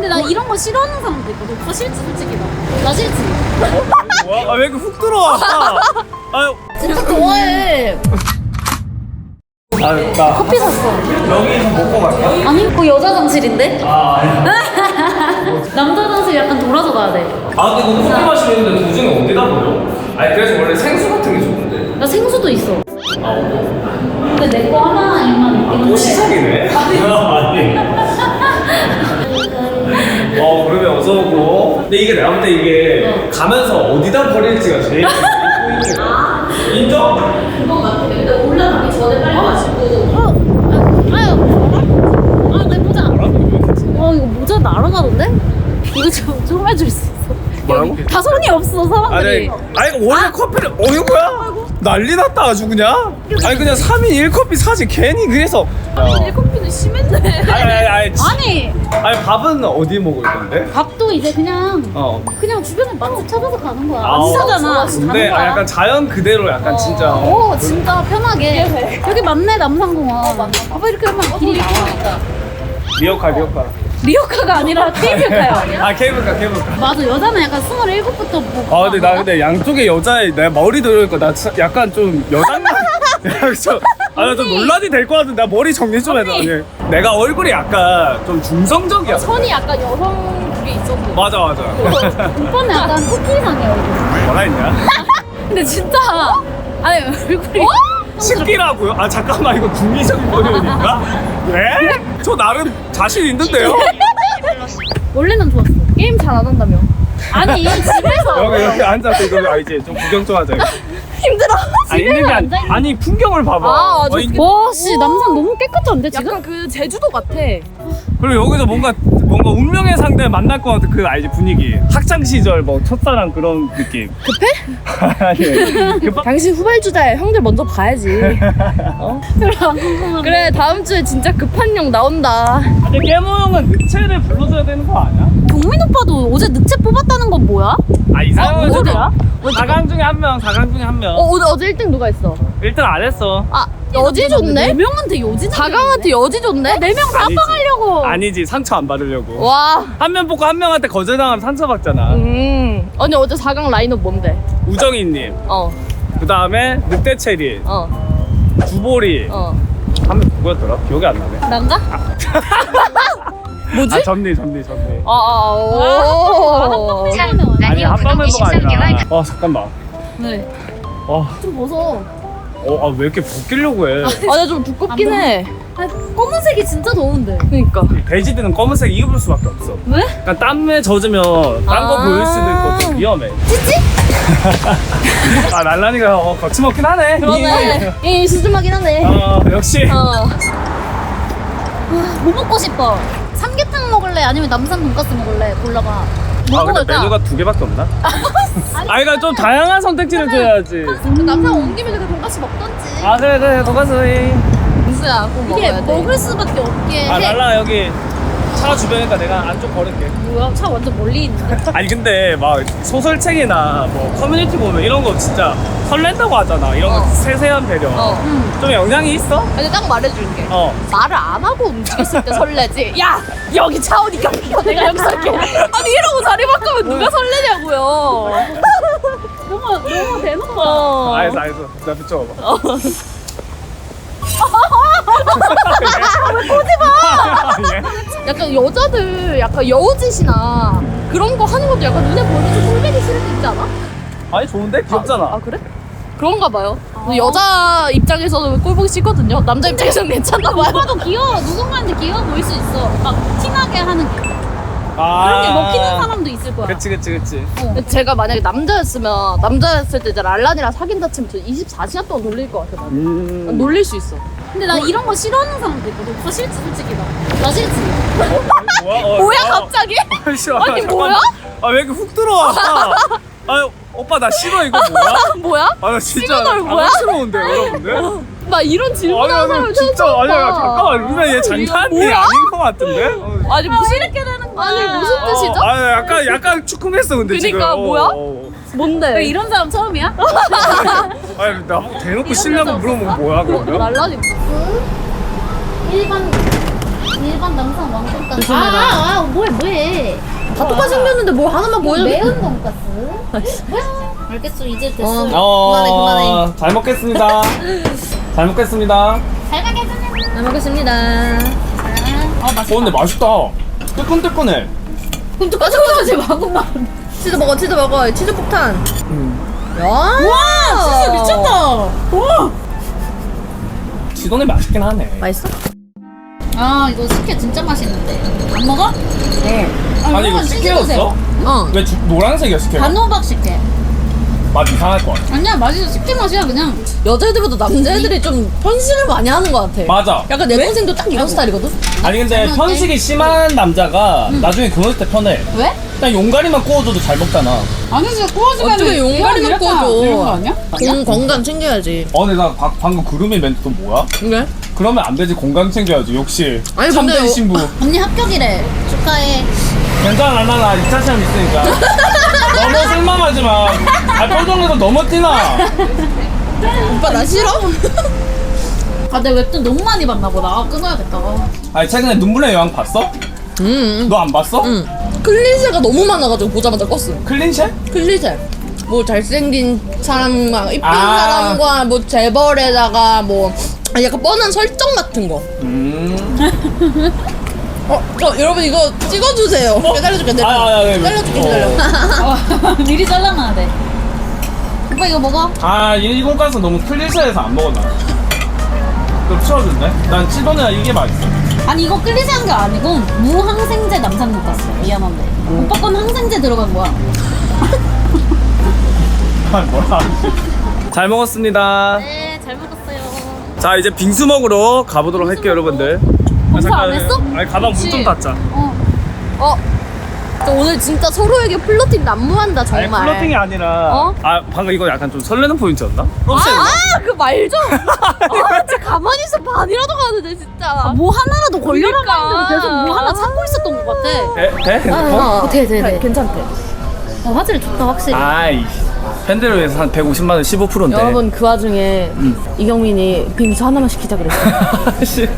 근데 나 이런 거 싫어하는 사람도 있거든. 오빠 싫지 솔직히 나. 나 싫지. 뭐야? 아, 왜 이렇게 훅 들어와? 아유, 진짜 좋아해. 아, 나 커피 샀어. 여기서 먹고 갈까? 아니 그거 여자 장실인데? 아, 남자 장실 약간 돌아서 가야 돼. 아 근데 이거 커피 마시는데 도중에 어디다 버려? 아니 그래서 원래 생수 같은 게 좋은데. 나 생수도 있어. 아, 어. 근데 내 거 하나만 있긴 또 한데. 시작이네. 아니. 어 오고. 근데 이게 내가 볼때 이게 가면서 어디다 버릴지가 제일 포인트야. 인정? 그거 같아. 근데 올라가기 전에 빨리 마시고. 어? 아, 아유. 아, 내 모자. 어, 이거 모자 날아가던데? 이거 좀, 좀 해줄 수 있어? 뭐라고? 다 손이 없어, 사람들이. 아니, 아니 이거 원래 커피를 어이구야 난리 났다 아주 그냥 아니 그냥 3인 1커피 사지 괜히 그래서 내 커피는 심했네. 아니 아니 아니 지- 아니, 아니 밥은 어디 먹을 건데? 밥도 이제 그냥, 어 그냥 주변에 맛집 찾아서 가는 거야. 아, 안 싸잖아. 근데 아. 약간 자연 그대로 약간 진짜 오, 진짜 편하게. 여기 맞네, 남산공원. 봐봐, 이렇게 하면 길이 나와. 리어카 리어카 리오카가 아니라 케이블카야. 아 케이블카 케이블카 맞아, 여자는 약간 27부터 뭐. 아 근데 나 근데 양쪽에 여자애 내 머리 들으니까 나 약간 좀 여장 아나좀 논란이 될 것 같은데 나 머리 정리 좀 해줘 아니, 내가 얼굴이 약간 좀 중성적이야 선이 약간 여성 그게. 맞아 맞아 오빠는 약간 토끼상이야, 얼굴. 뭐라 했냐? 근데 진짜. 아니, 얼굴이. 식기라고요? 아 잠깐만 이거 중의적인 표현인가? 네? 저 나름 자신 있는데요? 원래는 좋았어. 게임 잘 안 한다며. 아니, 집에서. 여기 여기 앉아서 이거 아 이제 좀 구경 좀 하자 이거. 힘들어. 아니 있는 게 아니, 앉아있는 아니 풍경을 봐봐 아, 어, 이- 와, 씨, 남산 너무 깨끗한데, 지금? 약간 그 제주도 같아. 그리고 여기서 뭔가 뭔가 운명의 상대 만날 것 같은 그 알지 분위기 학창 시절 뭐 첫사랑 그런 느낌 급해? 아니 급하 당신 후발주자야. 형들 먼저 봐야지. 어? 그래 다음 주에 진짜 급한 형 나온다. 근데 깨모 형은 늑체를 불러줘야 되는 거 아니야? 경민 오빠도 어제 늑체 뽑았다는 건 뭐야? 아 이상한 아, 어디야? 4강 중에 한 명 4강 중에 한 명 어 오늘 어제 1등 누가 했어? 1등 안 했어 아 여지 네 좋네. 명한테 여지 다강한테 여지 좋네. 네명다 아니지. 빵하려고. 아니지 상처 안 받으려고 와. 한 명 뽑고 한 명한테 거절당하면 상처받잖아 음. 언니 어제 4강 라인업 뭔데? 우정이님 어. 그 다음에 늑대체리 어. 주보리 어. 한 명 누구였더라? 기억이 안 나네 난가? 뭐지? 아 전리 전리 전리 아, 아, 오. 아니 합방 멤버가 아니라 어 잠깐만 네. 어, 좀 벗어. 어, 아, 왜 이렇게 벗기려고 해? 아, 나 좀 두껍긴 안 해. 아, 검은색이 진짜 더운데. 그니까. 돼지들은 검은색 입을 수밖에 없어. 왜? 그러니까 땀에 젖으면 딴 거 아. 보일 수도 있고 좀 위험해. 찌찌? 아, 랄란이가 어, 거침없긴 하네. 그러네. 이 수줍하긴 하네. 어, 역시. 어. 뭐 먹고 싶어? 먹을래? 아니면 남산 돈가스 먹을래? 골라봐. 뭐 아, 근데 먹을까? 메뉴가 두 개밖에 없나? 아, 그러니까 좀 다양한 선택지를 줘야지. 남편 온 김에 그냥 돈가스 먹던지. 아, 그래, 그래, 도가스. 은수야, 꼭 이게 먹어야 돼. 먹을 수밖에 없게 아, 해. 랄라 여기 차 주변이니까 내가 안쪽 걸을게. 뭐야? 차 완전 멀리 있는데. 아니 근데 막 소설책이나 뭐 커뮤니티 보면 이런 거 진짜 설렌다고 하잖아. 이런 거 어. 세세한 배려. 어. 응. 좀 영향이 있어? 근데 딱 말해줄게. 어. 말을 안 하고 움직였을 때 설레지. 야 여기 차 오니까 내가 여기 설게. 아니 이러고 자리 바꾸면 누가 설레냐고요. 너무 너무 대놓고. 어. 알겠어 알겠어 나 비춰봐봐 보지마 약간 여자들 약간 여우짓이나 그런 거 하는 것도 약간 눈에 보이면 좀 꼴보기 싫을 때 있지 않아? 아니 좋은데? 귀엽잖아 아 그래? 그런가 봐요. 근데 여자 입장에서는 꼴보기 싫거든요. 남자 입장에서는 괜찮나 봐요. 오빠도 귀여워. 누군가한테 귀여워 보일 수 있어. 막 티나게 하는 게. 아 그런 게 먹히는 사람도 있을 거야. 그치 그치 그치 어. 근데 제가 만약에 남자였으면 남자였을 때 이제 랄란이랑 사귄다 치면 저 24시간 동안 놀릴 것 같아. 나는. 음... 놀릴 수 있어. 근데 나 이런 거 싫어하는 사람도 있거든. 오빠 싫지 솔직히 나. 나 싫지. 뭐야? 어, 뭐야 어. 갑자기? 아니, 잠깐만. 뭐야? 아 왜 이렇게 훅 들어와 아 오빠 나 싫어 이거 뭐야? 뭐야? 아 나 진짜 시그널 뭐야? 당황스러운데 여러분들 나 이런 질문하는 사람을 아니 진짜 처음 아니 아니 봐. 잠깐만 루나 얘 장난이 뭐야? 아닌 것 같은데? 어. 아니 무슨 이렇게 되는 거야. 아니 무슨 뜻이죠? 어, 아 약간 약간 추궁했어 근데 지금 그니까, 어, 뭐야? 어, 어. 뭔데? 왜 이런 사람 처음이야? 아니 나보고 대놓고 여자 물어보면 뭐야 그러면? 랄란이 일반 일반 남성 왕돈가스. 아, 아, 뭐해 뭐해. 다 똑같이 생겼는데 뭐 하나만 보여줘. 매운 돈가스. 알겠어 이제 됐어. 어. 어, 그만해, 그만해. 잘 먹겠습니다. 잘 먹겠습니다. 잘 먹겠습니다. 잘 먹겠습니다. 아 어, 근데 맛있다. 뜨끈뜨끈해. 그럼 또 빠져가지 마구만. 치즈 먹어, 치즈 먹어. 치즈 폭탄. 야. 와, 진짜 미쳤다. 지도는 맛있긴 하네. 맛있어? 아 이거 식혜 진짜 맛있는데. 안 먹어? 네. 아니, 이거 식혜였어? 어. 왜 주, 노란색이야, 식혜? 단호박 식혜. 맛 이상할 것 같아. 아니야 맛있어 식혜 맛이야 그냥. 여자애들보다 남자애들이 좀 편식을 많이 하는 것 같아. 맞아. 약간 내 동생도 딱 이런 스타일이거든? 아니, 근데 저는 편식이 심한 남자가 나중에 결혼할 때 편해. 왜? 그냥 용가리만 구워줘도 잘 먹잖아. 아니 진짜 구워지면 어떻게 용가리만 구워줘. 이런 거 아니야? 공, 건강 챙겨야지. 어, 근데 나 바, 방금 구름이 멘트 또 뭐야? 왜? 그러면 안 되지. 건강 챙겨야지. 역시. 아니, 참된 근데 신부. 언니 합격이래. 축하해. 괜찮아, 나, 나 2차 시험 있으니까. 너무 실망하지 마. 아, 표정에서 너무 티나. 오빠 나 싫어? 아 내 웹툰 너무 많이 봤나 보다. 아, 끊어야겠다. 아. 아니, 최근에 눈물의 여왕 봤어? 응. 너안 봤어? 응. 클리셰가 너무 많아가지고 보자마자 껐어. 클린셰? 클리셰. 뭐 잘생긴 사람과 이쁜 아. 사람과 뭐 재벌에다가 뭐 아니, 약간 뻔한 설정 같은 거. 음. 어, 저 여러분 이거 찍어주세요. 기다려줄게. 내가 아, 아, 아, 네. 기다려줄게. 어. 기다려. 어, 미리 잘라놔야 돼. 오빠 이거 먹어. 아, 이 돈가스 너무 클리셰해서 안 먹어, 나. 좀 치워줄래? 난 치도는 이게 맛있어. 아니 이거 클리셰한 게 아니고 무항생제 남산 돈가스. 미안한데. 오빠 건 항생제 들어간 거야. 아, 뭐야. 잘 먹었습니다. 네, 잘 먹었어요. 자, 이제 빙수 먹으러 가보도록 할게요, 여러분들. 검사 잠깐, 안 했어? 아니, 가방 문 좀 그치. 닫자. 어. 어. 저 오늘 진짜 서로에게 플러팅 난무한다 아니, 정말. 플러팅이 아니라. 어? 아, 방금 이거 약간 좀 설레는 포인트였나? 혹시 아, 그 말 좀. 아, 진짜 가만히 있어 반이라도 가는데 진짜. 뭐 하나라도 걸려라 그러니까. 계속 뭐 하나 찾고 있었던 것 같아. 돼? 돼? 아, 핸드폰? 돼, 돼, 돼. 괜찮대. 어, 화질 좋다 확실히. 아이. 팬들을 위해서 한 150만 원 15%인데. 여러분 그 와중에 이경민이 빙수 하나만 시키자 그랬어. 씨.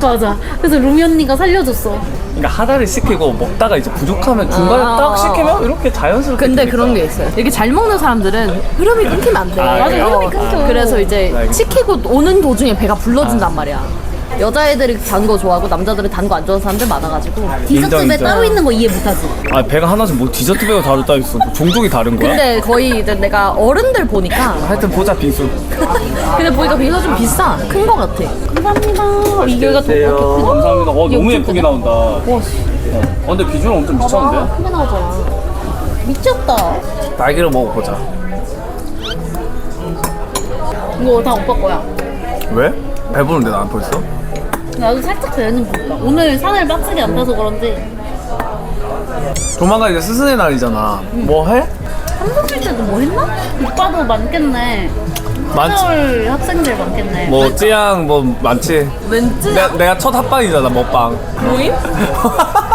맞아. 그래서 루미 언니가 살려줬어. 그러니까 하나를 시키고 먹다가 이제 부족하면 중간에 아. 딱 시키면 이렇게 자연스럽게 근데 되니까. 그런 게 있어요. 이렇게 잘 먹는 사람들은 흐름이 끊기면 안 돼. 아, 맞아, 그래요? 흐름이 끊겨. 그래서 이제 알겠어. 시키고 오는 도중에 배가 불러준단 말이야. 여자애들이 단 거 좋아하고 남자들은 단 거 안 좋아하는 사람들 많아가지고. 디저트 배 인정. 따로 있는 거 이해 못하지. 아 배가 하나씩 뭐 디저트 배가 다르다 있어 뭐 종족이 다른 거야? 근데 거의 이제 내가 어른들 보니까 하여튼 보자 빙수 근데 보니까 빙수가 좀 비싸. 큰 거 같아. 감사합니다. 이거가 더 크다? 감사합니다 어 너무 예쁘게. 나온다 어, 근데 비주얼 엄청 미쳤는데? 크게 나오잖아. 미쳤다. 날개를 먹어보자 이거 다 오빠 거야. 왜? 배부른데 난 벌써? 나도 살짝 되는 거다. 오늘 산을 빡세게 안 타서 그런지 조만간 이제 스승의 날이잖아 뭐 해? 한국일 때도 뭐 했나? 오빠도 많겠네. 많지 서울 학생들 많겠네. 뭐 찌양 뭐 많지 왠지 내, 내가 첫 합방이잖아 먹방 모임?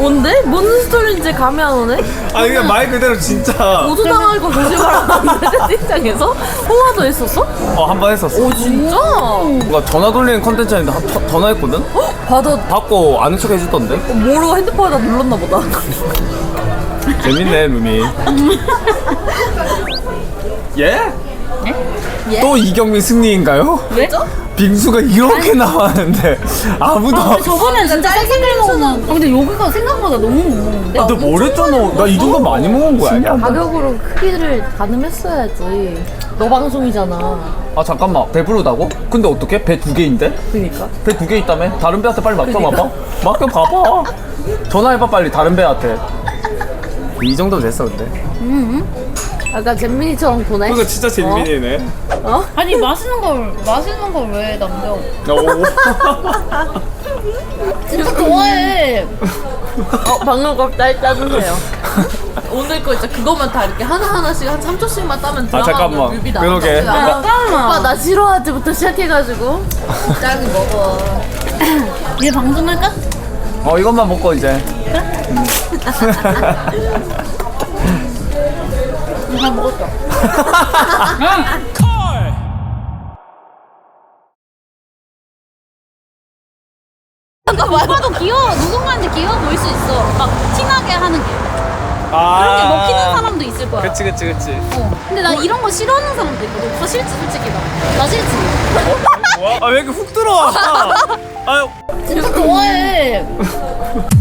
뭔데? 뭔 스토리인지 감이 안 오네? 아니 그냥 말 그대로 진짜 보조당할 거 조심하라는데 채팅창에서? 통화도 했었어? 어 한 번 했었어 오 진짜? 뭔가 전화 돌리는 컨텐츠 아닌데 터- 전화했거든? 받아 받고 아는 척 해주던데? 뭐로 핸드폰에다 눌렀나 보다 재밌네 루미 예? 예? 또 이경민 승리인가요? 왜? 빙수가 이렇게 나왔는데 아무도 아, 근데 저번에 진짜 쌀쌀 먹으면 아, 근데 여기가 생각보다 너무 못 먹는데? 아, 너 뭐랬잖아 나 이 정도 많이 먹은 거야 아니야? 가격으로 크기를 가늠했어야지. 너 방송이잖아. 아 잠깐만. 배부르다고? 근데 어떻게? 배 두 개인데? 그니까. 배 두 개 있다며? 다른 배한테 빨리 맡겨봐봐. 맡겨봐봐. 전화해봐 빨리. 다른 배한테. 이 정도 됐어 근데 약간 잼민이처럼 보내 그거 진짜 재민이네 어? 아니 맛있는 걸 맛있는 걸 왜 남겨? 오. 진짜 좋아해. 어 방금 거딸 짜주세요 오늘 거 진짜 그거만 다 이렇게 하나하나씩 한 3초씩만 따면 아, 잠깐만. 뮤비 나와 그러게. 아, 잠깐만. 오빠 나 싫어하지부터 시작해가지고 짱이 먹어 이제 방송할까? 어 이것만 먹고 이제 다 먹었어. 오빠도 귀여워. 누군가한테 귀여워 보일 수 있어. 막 티나게 하는 게 아. 그런 게 먹히는 사람도 있을 거야. 그치 그치 그치. 어. 근데 나 이런 거 싫어하는 사람도 있거든. 다 싫지 솔직히 나. 나 싫지. 뭐야? 아 왜 이렇게 훅 들어와? 아유 진짜 좋아해.